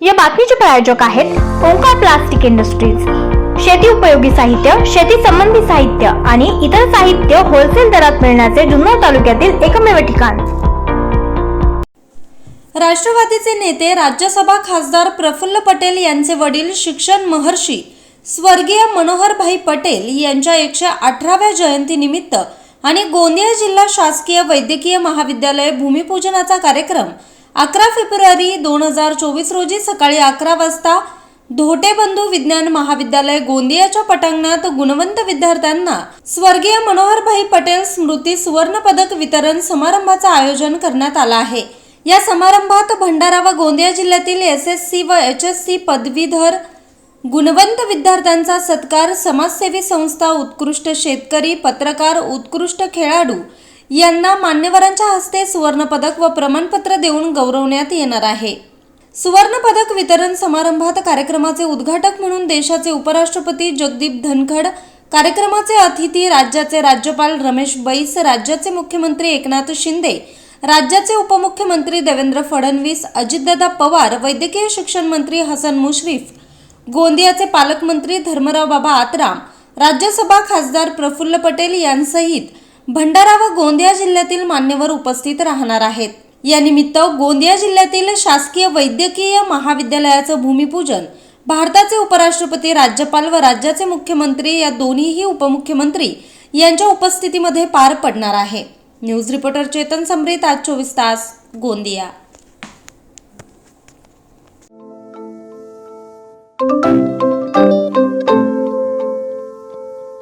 या बातमीचे प्रायोजक आहेत ओंकार प्लास्टिक इंडस्ट्रीज. शेती उपयोगी साहित्य शेती संबंधी साहित्य आणि इतर साहित्य होलसेल दरात मिळण्याचे जुन्नर तालुक्यातील एकमेव ठिकाण. राष्ट्रवादीचे नेते राज्यसभा खासदार प्रफुल्ल पटेल यांचे वडील शिक्षण महर्षी स्वर्गीय मनोहरभाई पटेल यांच्या एकशे अठराव्या जयंतीनिमित्त आणि गोंदिया जिल्हा शासकीय वैद्यकीय महाविद्यालय भूमिपूजनाचा कार्यक्रम अकरा फेब्रुवारी दोन हजार चोवीस रोजी सकाळी अकरा वाजता धोटे बंधू विज्ञान महाविद्यालय गोंदियाच्या पटांगणात गुणवंत विद्यार्थ्यांना स्वर्गीय मनोहरभाई पटेल स्मृती सुवर्ण पदक वितरण समारंभाचं आयोजन करण्यात आलं आहे. या समारंभात भंडारा व गोंदिया जिल्ह्यातील एस एस सी व एच एस सी पदवीधर गुणवंत विद्यार्थ्यांचा सत्कार समाजसेवी संस्था उत्कृष्ट शेतकरी पत्रकार उत्कृष्ट खेळाडू यांना मान्यवरांच्या हस्ते सुवर्णपदक व प्रमाणपत्र देऊन गौरवण्यात येणार आहे. सुवर्णपदक वितरण समारंभात कार्यक्रमाचे उद्घाटक म्हणून देशाचे उपराष्ट्रपती जगदीप धनखड कार्यक्रमाचे अतिथी राज्याचे राज्यपाल रमेश बैस राज्याचे मुख्यमंत्री एकनाथ शिंदे राज्याचे उपमुख्यमंत्री देवेंद्र फडणवीस अजितदादा पवार वैद्यकीय शिक्षण मंत्री हसन मुश्रीफ गोंदियाचे पालकमंत्री धर्मराव बाबा आत्राम राज्यसभा खासदार प्रफुल्ल पटेल यांसहित भंडारा व गोंदिया जिल्ह्यातील मान्यवर उपस्थित राहणार आहेत. या निमित्त गोंदिया जिल्ह्यातील शासकीय वैद्यकीय महाविद्यालयाचं भूमिपूजन भारताचे उपराष्ट्रपती राज्यपाल व राज्याचे मुख्यमंत्री या दोन्हीही उपमुख्यमंत्री यांच्या उपस्थितीमध्ये पार पडणार आहे. न्यूज रिपोर्टर चेतन समृत आज चोवीस तास गोंदिया.